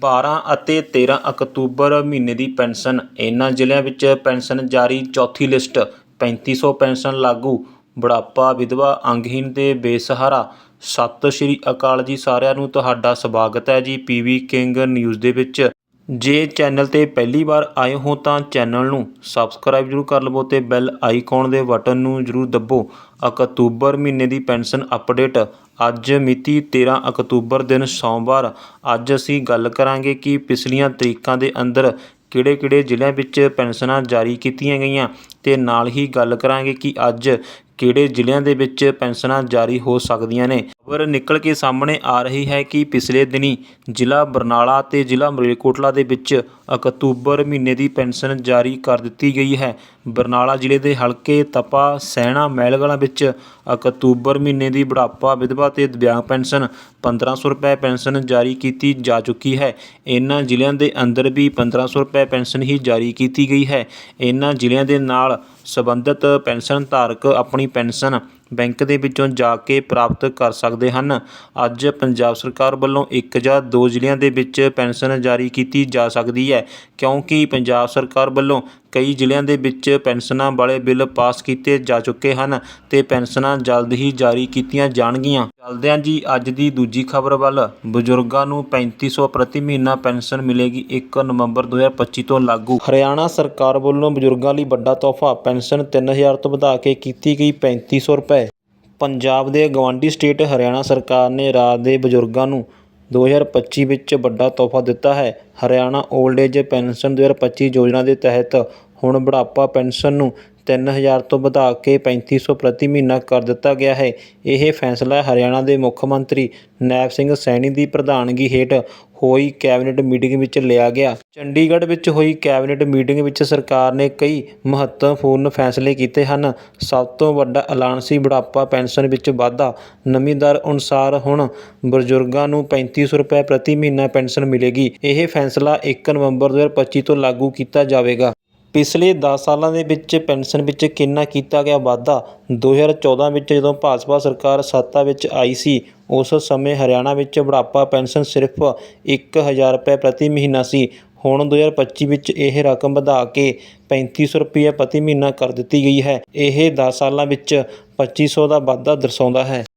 12 ਅਤੇ 13 ਅਕਤੂਬਰ ਮਹੀਨੇ ਦੀ ਪੈਨਸ਼ਨ। ਇਹਨਾਂ ਜ਼ਿਲ੍ਹਿਆਂ ਵਿੱਚ ਪੈਨਸ਼ਨ ਜਾਰੀ। ਚੌਥੀ ਲਿਸਟ, ਪੈਂਤੀ ਸੌ ਪੈਨਸ਼ਨ ਲਾਗੂ। ਬੁਢਾਪਾ ਵਿਧਵਾ ਅੰਗਹੀਣ ਤੇ ਬੇਸਹਾਰਾ। ਸਤਿ ਸ਼੍ਰੀ ਅਕਾਲ ਜੀ ਸਾਰਿਆਂ ਨੂੰ। ਤੁਹਾਡਾ ਸਵਾਗਤ ਹੈ ਜੀ ਪੀਵੀ ਕਿੰਗ ਨਿਊਜ਼ ਦੇ ਵਿੱਚ। ਜੇ ਚੈਨਲ ਤੇ ਪਹਿਲੀ ਵਾਰ ਆਏ ਹੋ ਤਾਂ ਚੈਨਲ ਨੂੰ ਸਬਸਕ੍ਰਾਈਬ ਜ਼ਰੂਰ ਕਰ ਲਵੋ ਅਤੇ ਬੈਲ ਆਈਕਨ ਦੇ ਬਟਨ ਨੂੰ ਜ਼ਰੂਰ ਦੱਬੋ। ਅਕਤੂਬਰ ਮਹੀਨੇ ਦੀ ਪੈਨਸ਼ਨ ਅਪਡੇਟ। ਅੱਜ ਮਿਤੀ 13 ਅਕਤੂਬਰ ਦਿਨ ਸੋਮਵਾਰ। ਅੱਜ ਅਸੀਂ ਗੱਲ ਕਰਾਂਗੇ ਕਿ ਪਿਛਲੀਆਂ ਤਰੀਕਾਂ ਦੇ ਅੰਦਰ ਕਿਹੜੇ ਕਿਹੜੇ ਜ਼ਿਲ੍ਹਿਆਂ ਵਿੱਚ ਪੈਨਸ਼ਨਾਂ ਜਾਰੀ ਕੀਤੀਆਂ ਗਈਆਂ ਅਤੇ ਨਾਲ ਹੀ ਗੱਲ ਕਰਾਂਗੇ ਕਿ ਅੱਜ ਕਿਹੜੇ ਜ਼ਿਲ੍ਹਿਆਂ ਦੇ ਵਿੱਚ ਪੈਨਸ਼ਨਾਂ ਜਾਰੀ ਹੋ ਸਕਦੀਆਂ ਨੇ? ਖਬਰ ਨਿਕਲ ਕੇ ਸਾਹਮਣੇ ਆ ਰਹੀ ਹੈ ਕਿ ਪਿਛਲੇ ਦਿਨੀਂ ਜ਼ਿਲ੍ਹਾ ਬਰਨਾਲਾ ਅਤੇ ਜ਼ਿਲ੍ਹਾ ਮਲੇਰਕੋਟਲਾ ਦੇ ਵਿੱਚ ਅਕਤੂਬਰ ਮਹੀਨੇ ਦੀ ਪੈਨਸ਼ਨ ਜਾਰੀ ਕਰ ਦਿੱਤੀ ਗਈ ਹੈ। ਬਰਨਾਲਾ ਜ਼ਿਲ੍ਹੇ ਦੇ ਹਲਕੇ ਤਪਾ, ਸੈਣਾ ਮਹਿਲਗੜ੍ਹਾਂ ਵਿੱਚ ਅਕਤੂਬਰ ਮਹੀਨੇ ਦੀ ਬੁਢਾਪਾ, ਵਿਧਵਾ ਤੇ ਦਿਵਿਆਂਗ ਪੈਨਸ਼ਨ 1500 ਰੁਪਏ ਪੈਨਸ਼ਨ ਜਾਰੀ ਕੀਤੀ ਜਾ ਚੁੱਕੀ ਹੈ। ਇਹਨਾਂ ਜ਼ਿਲ੍ਹਿਆਂ ਦੇ ਅੰਦਰ ਵੀ 1500 ਰੁਪਏ ਪੈਨਸ਼ਨ ਹੀ ਜਾਰੀ ਕੀਤੀ ਗਈ ਹੈ। ਇਹਨਾਂ ਜ਼ਿਲ੍ਹਿਆਂ ਦੇ ਨਾਲ ਸੰਬੰਧਿਤ ਪੈਨਸ਼ਨ ਧਾਰਕ ਆਪਣੀ ਪੈਨਸ਼ਨ ਬੈਂਕ ਦੇ ਵਿੱਚੋਂ ਜਾ ਕੇ ਪ੍ਰਾਪਤ ਕਰ ਸਕਦੇ ਹਨ। ਅੱਜ ਪੰਜਾਬ ਸਰਕਾਰ ਵੱਲੋਂ ਇੱਕ ਜਾਂ ਦੋ ਜ਼ਿਲ੍ਹਿਆਂ ਦੇ ਵਿੱਚ ਪੈਨਸ਼ਨ ਜਾਰੀ ਕੀਤੀ ਜਾ ਸਕਦੀ ਹੈ, ਕਿਉਂਕਿ ਪੰਜਾਬ ਸਰਕਾਰ ਵੱਲੋਂ ਕਈ ਜ਼ਿਲ੍ਹਿਆਂ ਦੇ ਵਿੱਚ ਪੈਨਸ਼ਨਾਂ ਵਾਲੇ ਬਿੱਲ ਪਾਸ ਕੀਤੇ ਜਾ ਚੁੱਕੇ ਹਨ ਤੇ ਪੈਨਸ਼ਨਾਂ ਜਲਦ ਹੀ ਜਾਰੀ ਕੀਤੀਆਂ ਜਾਣਗੀਆਂ। ਚੱਲਦੇ ਹਾਂ ਜੀ, ਅੱਜ ਦੀ ਦੂਜੀ ਖਬਰ ਵੱਲ ਬਜ਼ੁਰਗਾਂ ਨੂੰ 3500 ਪ੍ਰਤੀ ਮਹੀਨਾ ਪੈਨਸ਼ਨ ਮਿਲੇਗੀ 1 ਨਵੰਬਰ 2025 ਤੋਂ ਲਾਗੂ। ਹਰਿਆਣਾ ਸਰਕਾਰ ਵੱਲੋਂ ਬਜ਼ੁਰਗਾਂ ਲਈ ਵੱਡਾ ਤੋਹਫਾ ਪੈਨਸ਼ਨ 3000 ਤੋਂ ਵਧਾ ਕੇ ਕੀਤੀ ਗਈ 3500 ਰੁਪਏ। ਪੰਜਾਬ ਦੇ ਗੁਆਂਢੀ ਸਟੇਟ ਹਰਿਆਣਾ ਸਰਕਾਰ ਨੇ ਰਾਜ ਦੇ ਬਜ਼ੁਰਗਾਂ ਨੂੰ 2025 ਵਿੱਚ ਵੱਡਾ ਤੋਹਫਾ ਦਿੱਤਾ ਹੈ। ਹਰਿਆਣਾ ਓਲਡ ਏਜ ਪੈਨਸ਼ਨ 2025 ਯੋਜਨਾ ਦੇ ਤਹਿਤ ਹੁਣ ਬੁਢਾਪਾ ਪੈਨਸ਼ਨ ਨੂੰ 3000 ਤੋਂ ਵਧਾ ਕੇ ਪੈਂਤੀ ਸੌ ਪ੍ਰਤੀ ਮਹੀਨਾ ਕਰ ਦਿੱਤਾ ਗਿਆ ਹੈ। ਇਹ ਫੈਸਲਾ ਹਰਿਆਣਾ ਦੇ ਮੁੱਖ ਮੰਤਰੀ ਨੈਬ ਸਿੰਘ ਸੈਣੀ ਦੀ ਪ੍ਰਧਾਨਗੀ ਹੇਠ ਹੋਈ ਕੈਬਨਿਟ ਮੀਟਿੰਗ ਵਿੱਚ ਲਿਆ ਗਿਆ। ਚੰਡੀਗੜ੍ਹ ਵਿੱਚ ਹੋਈ ਕੈਬਨਿਟ ਮੀਟਿੰਗ ਵਿੱਚ ਸਰਕਾਰ ਨੇ ਕਈ ਮਹੱਤਵਪੂਰਨ ਫੈਸਲੇ ਕੀਤੇ ਹਨ। ਸਭ ਤੋਂ ਵੱਡਾ ਐਲਾਨ ਸੀ ਬੁਢਾਪਾ ਪੈਨਸ਼ਨ ਵਿੱਚ ਵਾਧਾ ਨਵੀਂ ਦਰ ਅਨੁਸਾਰ ਹੁਣ ਬਜ਼ੁਰਗਾਂ ਨੂੰ 3500 ਰੁਪਏ ਪ੍ਰਤੀ ਮਹੀਨਾ ਪੈਨਸ਼ਨ ਮਿਲੇਗੀ। ਇਹ ਫੈਸਲਾ 1 ਨਵੰਬਰ 2025 ਤੋਂ ਲਾਗੂ ਕੀਤਾ ਜਾਵੇਗਾ। ਪਿਛਲੇ ਦਸ ਸਾਲਾਂ ਦੇ ਵਿੱਚ ਪੈਨਸ਼ਨ ਵਿੱਚ ਕਿੰਨਾ ਕੀਤਾ ਗਿਆ ਵਾਧਾ? 2014 ਵਿੱਚ ਜਦੋਂ ਭਾਜਪਾ ਸਰਕਾਰ ਸੱਤਾ ਵਿੱਚ ਆਈ ਸੀ, ਉਸ ਸਮੇਂ ਹਰਿਆਣਾ ਵਿੱਚ ਬੁਢਾਪਾ ਪੈਨਸ਼ਨ ਸਿਰਫ ਇੱਕ ਹਜ਼ਾਰ ਰੁਪਏ ਪ੍ਰਤੀ ਮਹੀਨਾ ਸੀ। ਹੁਣ 2025 ਵਿੱਚ ਇਹ ਰਕਮ ਵਧਾ ਕੇ ਪੈਂਤੀ ਸੌ ਰੁਪਏ ਪ੍ਰਤੀ ਮਹੀਨਾ ਕਰ ਦਿੱਤੀ ਗਈ ਹੈ। ਇਹ ਦਸ ਸਾਲਾਂ ਵਿੱਚ ਪੱਚੀ ਸੌ ਦਾ ਵਾਧਾ ਦਰਸਾਉਂਦਾ ਹੈ।